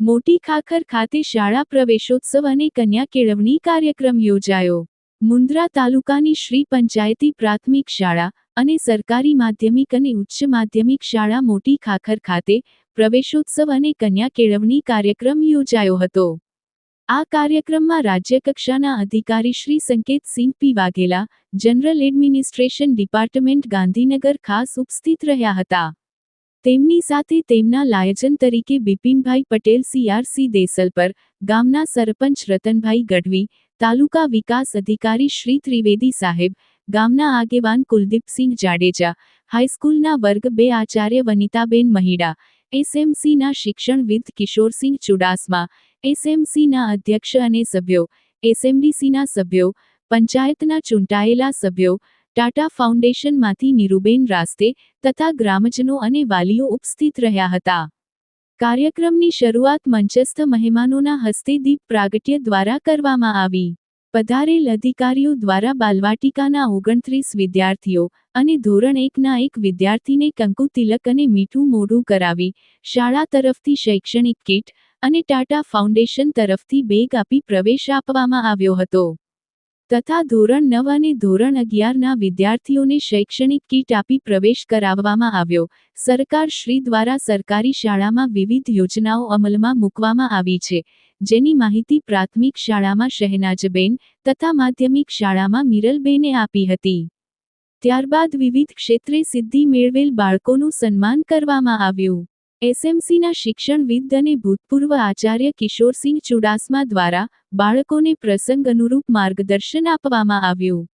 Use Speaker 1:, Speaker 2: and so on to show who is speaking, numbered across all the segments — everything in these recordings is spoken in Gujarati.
Speaker 1: મોટી ખાખર ખાતે શાળા પ્રવેશોત્સવ અને કન્યા કેળવણી કાર્યક્રમ યોજાયો. મુન્દ્રા તાલુકાની શ્રી પંચાયતી પ્રાથમિક શાળા અને સરકારી માધ્યમિક અને ઉચ્ચ માધ્યમિક શાળા મોટી ખાખર ખાતે પ્રવેશોત્સવ અને કન્યા કેળવણી કાર્યક્રમ યોજાયો હતો. આ કાર્યક્રમમાં રાજ્યકક્ષાના અધિકારી Shri Sanketsinh P Vaghela, general administration department Gandhinagar ખાસ ઉપસ્થિત રહ્યા હતા. તેમની સાથે તેમના લાયજન તરીકે બિપિનભાઈ પટેલ સીઆરસી દેસલપર ગામના સરપંચ રતનભાઈ ગઢવી, તાલુકા વિકાસ અધિકારી શ્રી ત્રિવેદી સાહેબ, ગામના આગેવાન કુલદીપસિંહ જાડેજા, હાઈસ્કૂલના વર્ગ બે આચાર્ય વનિતાબેન મહિડા એસએમસીના શિક્ષણવિદ કિશોરસિંહ ચુડાસમા, એસએમસીના અધ્યક્ષ અને સભ્યો, એસએમડીસીના સભ્યો, પંચાયતના ચૂંટાયેલા સભ્યો, ટાટા ફાઉન્ડેશનમાંથી નીરુબેન રાસ્તે તથા ગ્રામજનો અને વાલીઓ ઉપસ્થિત રહ્યા હતા. કાર્યક્રમની શરૂઆત મંચસ્થ મહેમાનોના હસ્તે દીપ પ્રાગટ્ય દ્વારા કરવામાં આવી. પધારેલ અધિકારીઓ દ્વારા બાલવાટિકાના ઓગણત્રીસ વિદ્યાર્થીઓ અને ધોરણ એકના એક વિદ્યાર્થીને કંકુ તિલક અને મીઠું મોઢું કરાવી, શાળા તરફથી શૈક્ષણિક કીટ અને ટાટા ફાઉન્ડેશન તરફથી બેગ આપી પ્રવેશ આપવામાં આવ્યો હતો. તથા ધોરણ નવ અને ધોરણ અગિયારના વિદ્યાર્થીઓને શૈક્ષણિક કીટ આપી પ્રવેશ કરાવવામાં આવ્યો. સરકાર શ્રી દ્વારા સરકારી શાળામાં વિવિધ યોજનાઓ અમલમાં મૂકવામાં આવી છે. જેની માહિતી પ્રાથમિક શાળામાં શહેનાજબેન તથા માધ્યમિક શાળામાં મિરલબેને આપી હતી. ત્યારબાદ વિવિધ ક્ષેત્રે સિદ્ધિ મેળવેલ બાળકોનું સન્માન કરવામાં આવ્યું. એસએમસીના શિક્ષણવિદ અને ભૂતપૂર્વ આચાર્ય કિશોરસિંહ ચુડાસમા દ્વારા બાળકોને પ્રસંગ અનુરૂપ માર્ગદર્શન આપવામાં આવ્યું.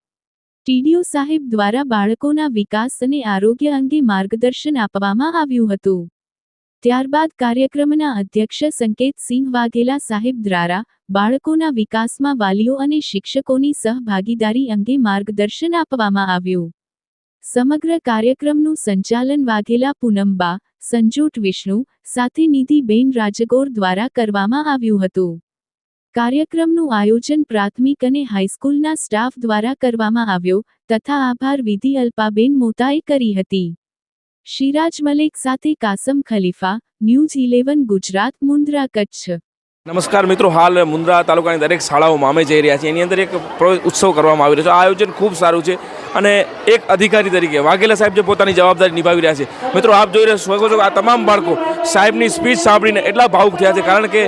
Speaker 1: ટીડીઓ સાહેબ દ્વારા બાળકોના વિકાસ અને આરોગ્ય અંગે માર્ગદર્શન આપવામાં આવ્યું હતું. ત્યારબાદ કાર્યક્રમના અધ્યક્ષ સંકેતસિંહ વાઘેલા સાહેબ દ્વારા બાળકોના વિકાસમાં વાલીઓ અને શિક્ષકોની સહભાગીદારી અંગે માર્ગદર્શન આપવામાં આવ્યું. સમગ્ર કાર્યક્રમનું સંચાલન વાઘેલા પૂનમબા સંજોટ વિષ્ણુ સાથે નિધિબેન રાજગોર દ્વારા કરવામાં આવ્યું હતું. કાર્યક્રમનું આયોજન પ્રાથમિક અને હાઈસ્કૂલના સ્ટાફ દ્વારા કરવામાં આવ્યો તથા આભાર વિધિ અલ્પાબેન મોતાએ કરી હતી. શિરાજ મલેક સાથે કાસમ ખલીફા, ન્યૂઝ ઇલેવન, ગુજરાત, મુન્દ્રા, કચ્છ.
Speaker 2: નમસ્કાર મિત્રો, હાલ મુન્દ્રા તાલુકાની દરેક શાળાઓમાં અમે જઈ રહ્યા છીએ. એની અંદર એક ઉત્સવ કરવામાં આવી રહ્યો છે. આ આયોજન ખૂબ સારું છે. અને એક અધિકારી તરીકે વાઘેલા સાહેબ જે પોતાની જવાબદારી નિભાવી રહ્યા છે. મિત્રો, આપ જોઈ રહ્યા શકો છો આ તમામ બાળકો સાહેબની સ્પીચ સાંભળીને એટલા ભાવુક થયા છે, કારણ કે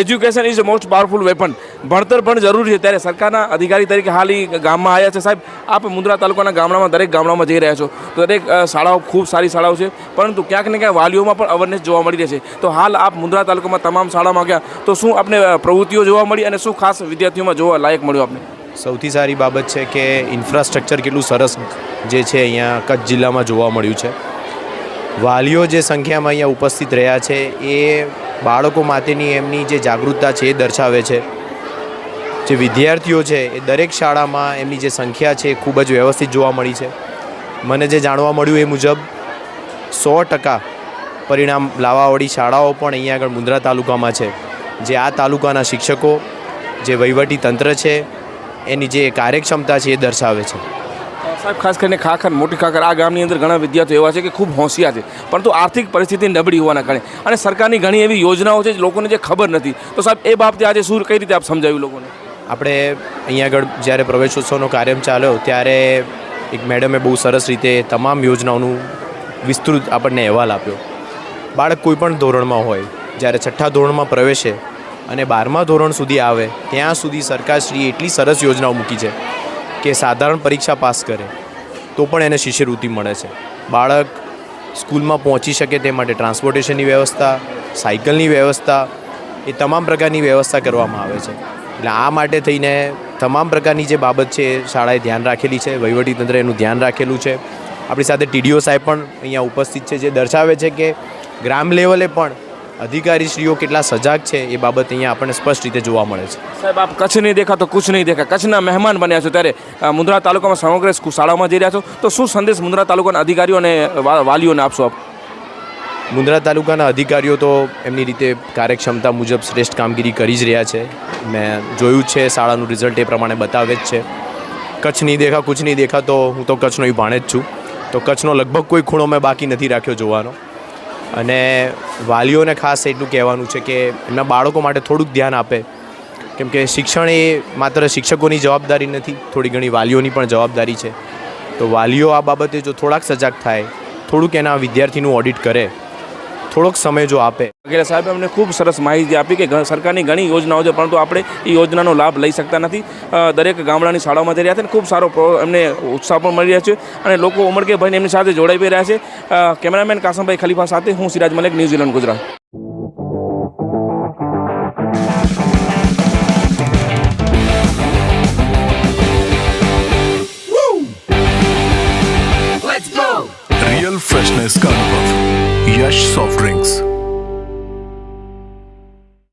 Speaker 2: education is most powerful weapon ભણતર પણ જરૂરી છે, ત્યારે સરકારના અધિકારી તરીકે હાલ ગામમાં આવ્યા છે. સાહેબ, આપ મુન્દ્રા તાલુકાના ગામડામાં, દરેક ગામડામાં જઈ રહ્યા છો. તો દરેક શાળાઓ ખૂબ સારી શાળાઓ છે, પરંતુ ક્યાંક ને ક્યાંક વાલીઓમાં પણ અવેરનેસ જોવા મળી રહી છે. તો હાલ આપ મુન્દ્રા તાલુકામાં તમામ શાળામાં ગયા, તો શું આપને પ્રવૃત્તિઓ જોવા મળી અને શું ખાસ વિદ્યાર્થીઓમાં જોવા લાયક મળ્યું આપને?
Speaker 3: સૌથી સારી બાબત છે કે ઇન્ફ્રાસ્ટ્રક્ચર કેટલું સરસ જે છે અહીંયા કચ્છ જિલ્લામાં જોવા મળ્યું છે. વાલીઓ જે સંખ્યામાં અહીંયા ઉપસ્થિત રહ્યા છે એ બાળકો માટેની એમની જે જાગૃતતા છે એ દર્શાવે છે. જે વિદ્યાર્થીઓ છે એ દરેક શાળામાં એમની જે સંખ્યા છે એ ખૂબ જ વ્યવસ્થિત જોવા મળી છે. મને જે જાણવા મળ્યું એ મુજબ સો ટકા પરિણામ લાવાવાળી શાળાઓ પણ અહીંયા આગળ મુન્દ્રા તાલુકામાં છે. જે આ તાલુકાના શિક્ષકો, જે વહીવટી તંત્ર છે એની જે કાર્યક્ષમતા છે એ દર્શાવે છે.
Speaker 2: સાહેબ ખાસ કરીને ખાખર મોટી ખાખર આ ગામની અંદર ઘણા વિદ્યાર્થીઓ એવા છે કે ખૂબ હોશિયાર છે પરંતુ આર્થિક પરિસ્થિતિ નબળી હોવાના કારણે. અને સરકારની ઘણી એવી યોજનાઓ છે જે લોકોને જે ખબર નથી. તો સાહેબ એ બાબતે આજે શું કઈ રીતે આપ સમજાવ્યું લોકોને?
Speaker 3: આપણે અહીંયા આગળ જ્યારે પ્રવેશોત્સવનો કાર્યક્રમ ચાલ્યો ત્યારે એક મેડમે બહુ સરસ રીતે તમામ યોજનાઓનું વિસ્તૃત આપણને અહેવાલ આપ્યો. બાળક કોઈપણ ધોરણમાં હોય જ્યારે છઠ્ઠા ધોરણમાં પ્રવેશે અને બારમા ધોરણ સુધી આવે, ત્યાં સુધી સરકારશ્રીએ એટલી સરસ યોજનાઓ મૂકી છે કે સાધારણ પરીક્ષા પાસ કરે, તો પણ એને શિષ્યવૃત્તિ મળે છે. બાળક સ્કૂલમાં પહોંચી શકે તે માટે ટ્રાન્સપોર્ટેશનની વ્યવસ્થા, સાયકલની વ્યવસ્થા, એ તમામ પ્રકારની વ્યવસ્થા કરવામાં આવે છે. એટલે આ માટે થઈને તમામ પ્રકારની જે બાબત છે એ શાળાએ ધ્યાન રાખેલી છે, વહીવટીતંત્રે એનું ધ્યાન રાખેલું છે. આપણી સાથે ટીડીઓ સાહેબ પણ અહીંયા ઉપસ્થિત છે, જે દર્શાવે છે કે ગ્રામ લેવલે પણ અધિકારીશ્રીઓ કેટલા સજાગ છે એ બાબત અહીંયા આપણને સ્પષ્ટ રીતે જોવા મળે છે.
Speaker 2: સાહેબ આપ કચ્છ નહીં દેખા તો કુછ નહીં દેખા કચ્છના મહેમાન બન્યા છો ત્યારે મુંદ્રા મુન્દ્રા તાલુકામાં સમગ્ર શાળામાં જઈ રહ્યા છો. તો શું સંદેશ મુન્દ્રા તાલુકાના અધિકારીઓ અને વાલીઓને આપશો આપ?
Speaker 3: મુન્દ્રા તાલુકાના અધિકારીઓ તો એમની રીતે કાર્યક્ષમતા મુજબ શ્રેષ્ઠ કામગીરી કરી જ રહ્યા છે. મેં જોયું છે શાળાનું રિઝલ્ટ એ પ્રમાણે બતાવે જ છે. કચ્છ નહીં દેખા કુછ નહીં દેખા તો હું તો કચ્છનો એ ભાણે જ છું. તો કચ્છનો લગભગ કોઈ ખૂણો મેં બાકી નથી રાખ્યો જોવાનો. અને વાલીઓને ખાસ એટલું કહેવાનું છે કે એમના બાળકો માટે થોડુંક ધ્યાન આપે. કેમ કે શિક્ષણ એ માત્ર શિક્ષકોની જવાબદારી નથી, થોડી ઘણી વાલીઓની પણ જવાબદારી છે. તો વાલીઓ આ બાબતે જો થોડાક સજાગ થાય, થોડુંક એના વિદ્યાર્થીનું ઓડિટ કરે થોડોક સમય જો આપે.
Speaker 2: વગેરે સાહેબે અમને ખૂબ સરસ માહિતી આપી કે સરકારની ઘણી યોજનાઓ છે, પરંતુ આપણે એ યોજનાનો લાભ લઈ શકતા નથી. દરેક ગામડાની શાળાઓમાં જઈ રહ્યા છે ખૂબ સારો એમને ઉત્સાહ પણ મળી રહ્યો છે અને લોકો ઉમળકે ભાઈને એમની સાથે જોડાઈ રહ્યા છે. કેમેરામેન કાસમભાઈ ખલીફા સાથે હું સિરાજ મલિક, ન્યૂઝીલેન્ડ, ગુજરાત.